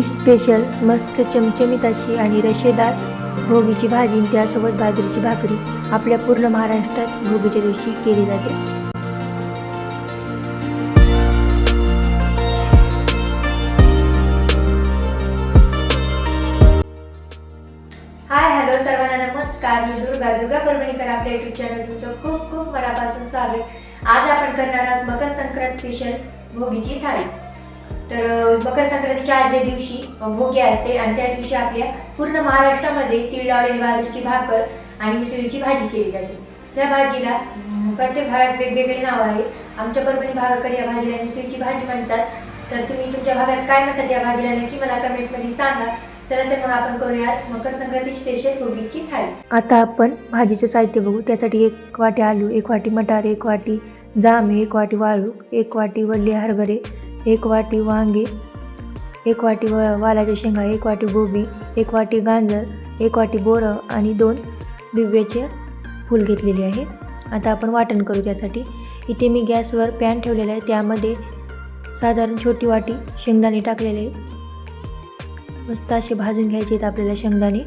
Special मस्त चमचमीत अशी आणि रशेदार भोगीची भाजी आणि त्यासोबत बाजरीची भाकरी आपल्या पूर्ण महाराष्ट्रात भोगीच्या दिवशी केली जाते. हाय हॅलो सर्वांना नमस्कार. मी दुर्गा दुर्गा परभणीकर आपल्या युट्यूब चॅनल तुमचं खूप खूप मनापासून स्वागत. आज आपण करणार आहोत मकर संक्रांत स्पेशल भोगीची थाळी. तर मकर संक्रांतीच्या आदल्या दिवशी भोगी आहे ते आणि त्या दिवशी आपल्या पूर्ण महाराष्ट्रामध्ये तीळ लावलेली बाजरीची भाकर आणि मिसळीची भाजी केली जाते. त्या भाजीला प्रत्येक भागात वेगवेगळे नाव आहे. आमच्या परभणी भागाकडे या भाजीला मिसळीची भाजी म्हणतात. तर तुम्ही तुमच्या भागात काय म्हणतात या भाजीला नक्की मला कमेंटमध्ये सांगा. चला तर मग आपण करूया मकर संक्रांती स्पेशल भोगीची थाळी. आता आपण भाजीचं साहित्य बघू. त्यासाठी एक वाटी आलू एक वाटी मटार एक वाटी जामे एक वाटी वाळू एक वाटी वल्ले हरभरे एक वाटी वांगे एक वाटी व वालाच्या शेंगा एक वाटी गोबी एक वाटी गाजर एक वाटी बोरं आणि दोन बिब्याचे फूल घेतलेले आहे. आता आपण वाटण करू त्यासाठी. इथे मी गॅसवर पॅन ठेवलेला आहे. त्यामध्ये साधारण छोटी वाटी शेंगदाणे टाकलेले. मस्त असे भाजून घ्यायचे आहेत आपल्याला शेंगदाणे.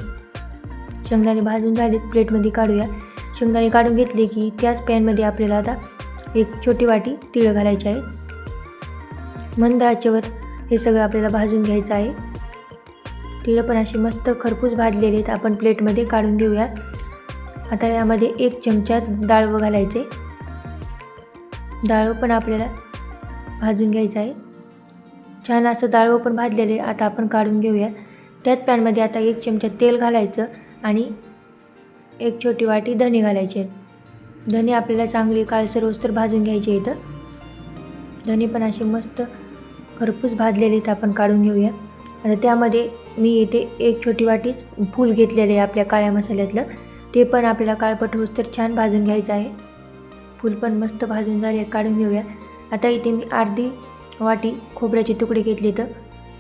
शेंगदाणे भाजून झालेत. प्लेटमध्ये काढूया. शेंगदाणे काढून घेतले की त्याच पॅनमध्ये आपल्याला आता एक छोटी वाटी तिळं घालायची आहे. मंद आचेवर हे सगळं आपल्याला भाजून घ्यायचं आहे. तिळं पण असे मस्त खरपूस भाजलेले आहेत. आपण प्लेटमध्ये काढून घेऊया. आता यामध्ये एक चमचा डाळवं घालायचे. डाळवं पण आपल्याला भाजून घ्यायचं आहे. छान असं डाळवं पण भाजलेले आता आपण काढून घेऊया. त्याच पॅनमध्ये आता एक चमचा तेल घालायचं आणि एक छोटी वाटी धने घालायचे आहेत. धने आपल्याला चांगली काळसर रोस्तर भाजून घ्यायचे इथं. धने पण असे मस्त खरपूस भाजलेले तर आपण काढून घेऊया. आता त्यामध्ये मी इथे एक छोटी वाटीच फूल घेतलेले आहे आपल्या काळ्या मसाल्यातलं. ते पण आपल्याला काळपट तर छान भाजून घ्यायचं आहे. फूल पण मस्त भाजून झाले काढून घेऊया. आता इथे मी अर्धी वाटी खोबऱ्याचे तुकडे घेतले तर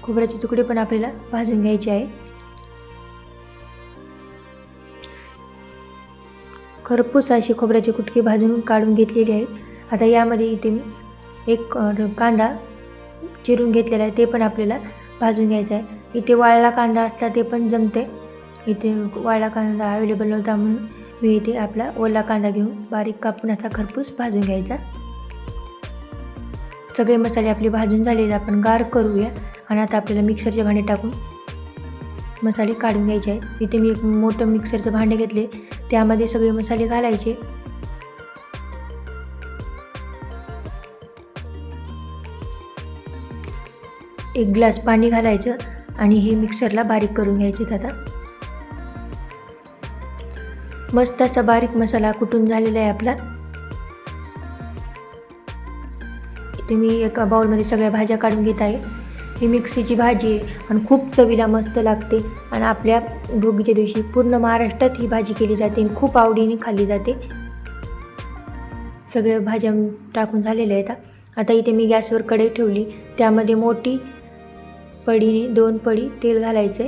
खोबऱ्याचे तुकडे पण आपल्याला भाजून घ्यायचे आहे. खरपूस असे खोबऱ्याचे कुटके भाजून काढून घेतलेले आहे. आता यामध्ये इथे मी एक कांदा चिरून घेतलेलं आहे ते पण आपल्याला भाजून घ्यायचं आहे. इथे वाळला कांदा असला ते पण जमते इथे वाळला कांदा अवेलेबल नव्हता म्हणून मी इथे आपला ओला कांदा घेऊन बारीक कापून असा खरपूस भाजून घ्यायचा. सगळे मसाले आपले भाजून झालेले आपण गार करूया आणि आता आपल्याला मिक्सरचे भांडे टाकून मसाले काढून घ्यायचे आहेत. इथे मी एक मोठं मिक्सरचं भांडे घेतले. त्यामध्ये सगळे मसाले घालायचे. एक ग्लास पाणी घालायचं आणि हे मिक्सरला बारीक करून घ्यायचे आता मस्त असा बारीक मसाला कुटून झालेला आहे आपला. इथे मी एका बाउलमध्ये सगळ्या भाज्या काढून घेत आहे. ही मिक्सीची भाजी आहे आणि खूप चवीला मस्त लागते आणि आपल्या भोगीच्या दिवशी पूर्ण महाराष्ट्रात ही भाजी केली जाते आणि खूप आवडीने खाल्ली जाते. सगळ्या भाज्या टाकून झालेल्या आहेत. आता इथे मी गॅसवर कढई ठेवली. त्यामध्ये मोठी पडीने दोन पडी तेल घालायचे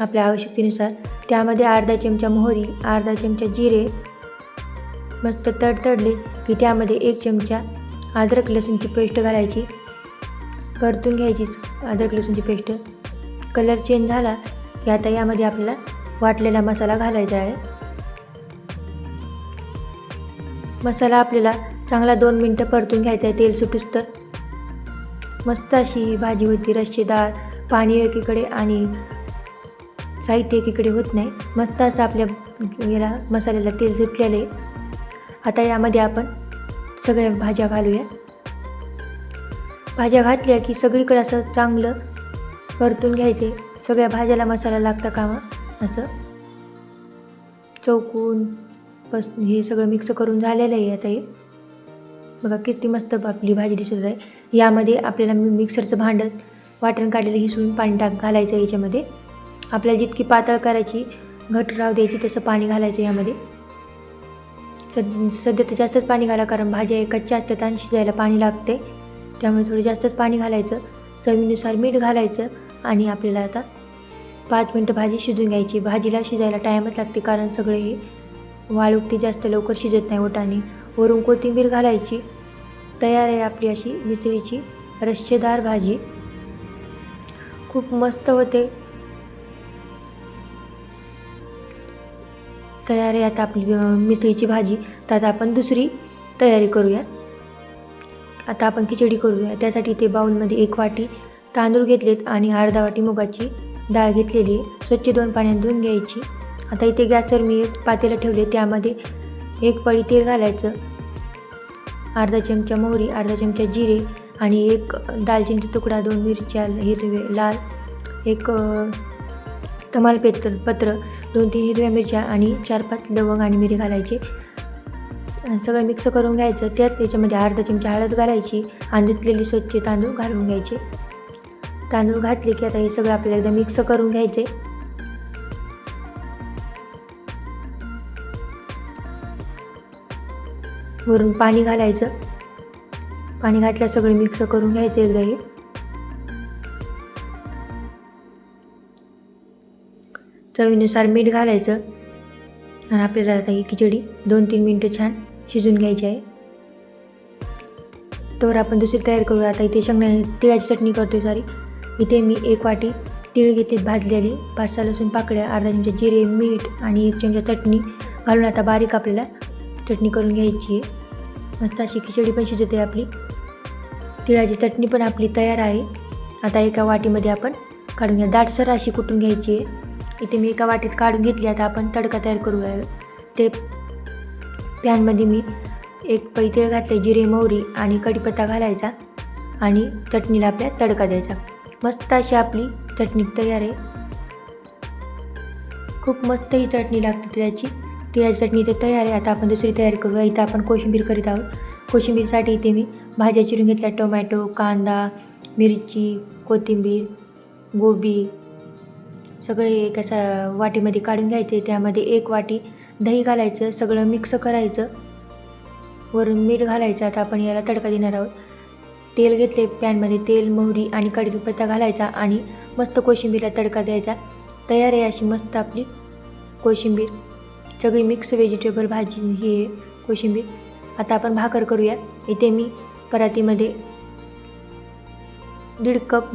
आपल्या आवश्यकतेनुसार. त्यामध्ये अर्धा चमचा मोहरी अर्धा चमचा जिरे मस्त तडतडले की त्यामध्ये एक चमचा अद्रक लसूणची पेस्ट घालायची. परतून घ्यायची अद्रक लसूणची पेस्ट. कलर चेंज झाला की आता यामध्ये आपल्याला वाटलेला मसाला घालायचा आहे. मसाला आपल्याला चांगला दोन मिनटं परतून घ्यायचा आहे. तेल सुटूस तर. मस्त अशी ही भाजी होती रश्शेदार पाणी एकीकडे आणि साहित्य एकीकडे होत नाही. मस्त असं आपल्या याला मसाल्याला तेल सुटलेलं आहे. आता यामध्ये आपण सगळ्या भाज्या घालूया. भाज्या घातल्या की सगळीकडे असं चांगलं परतून घ्यायचे. सगळ्या भाज्याला मसाला लागता कामा असं. चौकून बस हे सगळं मिक्स करून झालेलं आहे आता हे. बघा किती मस्त आपली भाजी दिसत आहे. यामध्ये आपल्याला मी मिक्सरचं भांडं वाटण काढलेलं हिसळून पाणी टाक घालायचं याच्यामध्ये. आपल्याला जितकी पातळ करायची घट राहू द्यायची तसं पाणी घालायचं यामध्ये. सद सध्या तर जास्तच पाणी घाला कारण भाज्या कच्च्या असतात आणि शिजायला पाणी लागते. त्यामुळे थोडं जास्तच पाणी घालायचं. चवीनुसार मीठ घालायचं आणि आपल्याला आता पाच मिनटं भाजी शिजून घ्यायची. भाजीला शिजायला टाईमच लागते कारण सगळे हे वाळूक जास्त लवकर शिजत नाही ओटाने. वरून कोथिंबीर घालायची. तयार आहे आपली अशी मिसळीची रश्शेदार भाजी. खूप मस्त होते. तयार आहे आता आपली मिसळीची भाजी. तर आता आपण दुसरी तयारी करूया. आता आपण खिचडी करूया. त्यासाठी ते बाऊलमध्ये एक वाटी तांदूळ घेतलेत आणि अर्धा वाटी मुगाची डाळ घेतलेली आहे. स्वच्छ दोन पाण्यात धुवून घ्यायची. आता इथे गॅसवर मी एक पातेलं ठेवले. त्यामध्ये एक पळी तेल घालायचं. अर्धा चमचा मोहरी अर्धा चमचा जिरे आणि एक दालचिनीचा तुकडा दोन मिरच्या हिरवे लाल एक अ, तमालपत्र पत्र दोन तीन हिरव्या मिरच्या आणि चार पाच लवंग आणि मिरी घालायचे. आणि सगळं मिक्स करून घ्यायचं. त्यात त्याच्यामध्ये अर्धा चमचा हळद घालायची. आणि धुतलेली स्वच्छ तांदूळ घालून घ्यायचे. तांदूळ घातले की आता हे सगळं आपल्याला एकदा मिक्स करून घ्यायचे वरून पाणी घालायचं. पाणी घातलं सगळं मिक्स करून घ्यायचं एकदा हे. चवीनुसार मीठ घालायचं. आणि आपल्याला आता ही खिचडी दोन तीन मिनटं छान शिजून घ्यायची आहे. तर आपण दुसरी तयार करू आता इथे शेंगण्या तिळाची चटणी करते सॉरी इथे मी एक वाटी तीळ घेतलीत भाजलेली. पाच सहा लसूण पाकळ्या अर्धा चमचा जिरे मीठ आणि एक चमचा चटणी घालून आता बारीक आपल्याला चटणी करून घ्यायची आहे. मस्त अशी खिचडी पण शिजते आपली. तिळाची चटणी पण आपली तयार आहे. आता एका वाटीमध्ये आपण काढून घ्या. दाटसर अशी कुटून घ्यायची? आहे इथे मी एका वाटीत काढून घेतली. आता आपण तडका तयार करूया. ते पॅनमध्ये मी एक पै तेल घातले जिरे मोहरी आणि कढीपत्ता घालायचा आणि चटणीला आपल्या तडका द्यायचा. मस्त अशी आपली चटणी तयार आहे. खूप मस्त ही चटणी लागते तिळाची. तिळाची चटणी इथे तयार आहे. आता आपण दुसरी तयारी करूया. इथं आपण कोशिंबीर करीत आहोत. कोशिंबीरसाठी इथे मी भाज्या चिरून घेतल्या. टोमॅटो कांदा मिरची कोथिंबीर गोबी सगळे एका वाटीमध्ये काढून घ्यायचे. त्यामध्ये एक वाटी दही घालायचं सगळं मिक्स करायचं. वरून मीठ घालायचं. आता आपण याला तडका देणार आहोत. तेल घेतले पॅनमध्ये. तेल मोहरी आणि कढीपत्ता घालायचा आणि मस्त कोशिंबीरला तडका द्यायचा. तयार आहे अशी मस्त आपली कोशिंबीर. सगळी मिक्स व्हेजिटेबल भाजी ही आहे कोशिंबीर. आता आपण भाकर करूया. इथे मी परातीमध्ये दीड कप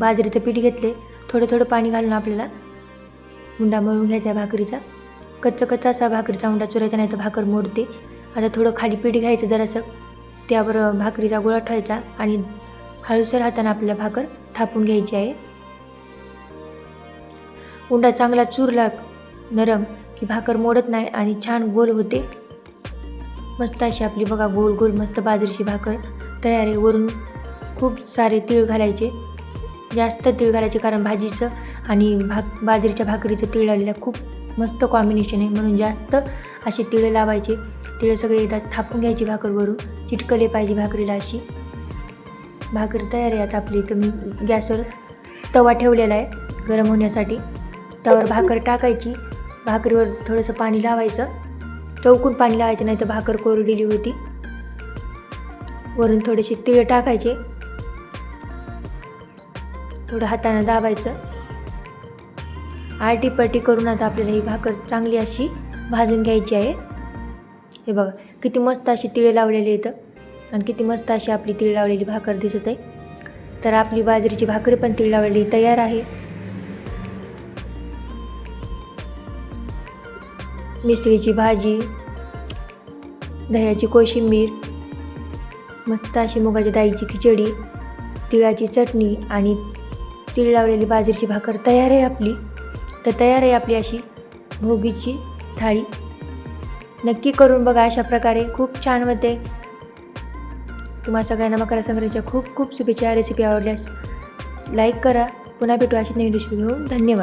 बाजरीचं पीठ घेतले. थोडं थोडं पाणी घालून आपल्याला उंडा मळून घ्यायचा आहे भाकरीचा. कच्चा कच्चा असा भाकरीचा उंडा चुरायचा नाही तर भाकर मोडते. आता थोडं खाली पीठ घ्यायचं जरासं. त्यावर भाकरीचा गोळा ठेवायचा आणि हळूसर हाताने आपल्याला भाकर थापून घ्यायची आहे. उंडा चांगला चुरला नरम की भाकर मोडत नाही आणि छान गोल होते. मस्त अशी आपली बघा गोल गोल मस्त बाजरीची भाकर तयार आहे. वरून खूप सारे तीळ घालायचे. जास्त तीळ घालायचे कारण भाजीचं आणि भाक बाजरीच्या भाकरीचं तीळ आलेलं खूप मस्त कॉम्बिनेशन आहे. म्हणून जास्त असे तिळे लावायचे. तिळे सगळे एकदा थापून घ्यायची भाकरवरून चिटकले पाहिजे भाकरीला अशी. भाकरी तयार आहे आता आपली. तुम्ही गॅसवर तवा ठेवलेला आहे गरम होण्यासाठी. त्यावर भाकर टाकायची. भाकरीवर थोडंसं पाणी लावायचं. चौकून पाणी लावायचं नाही तर भाकर कोरडीली होती. वरून थोडेसे तिळ टाकायचे. थोडं हातानं दाबायचं. आरटी करून आता आपल्याला ही भाकर चांगली अशी भाजून घ्यायची आहे. हे बघा किती मस्त अशी तिळे लावलेली आहेत. आणि किती मस्त अशी आपली तिळ लावलेली भाकर दिसत आहे. तर आपली बाजरीची भाकरी पण तिळ लावलेली तयार आहे. मिसळीची भाजी दह्याची कोशिंबीर मस्त अशी मुगाच्या डाळीची खिचडी तिळाची चटणी आणि तीळ लावलेली बाजरीची भाकर तयार आहे आपली. तर तयार आहे आपली अशी भोगीची थाळी. नक्की करून बघा अशा प्रकारे. खूप छान होते. तुम्हा सगळ्यांना मकर संक्रांतीच्या खूप खूप शुभेच्छा. रेसिपी आवडल्यास लाईक करा. पुन्हा भेटू अशी नवीन रेसिपी घेऊन. धन्यवाद.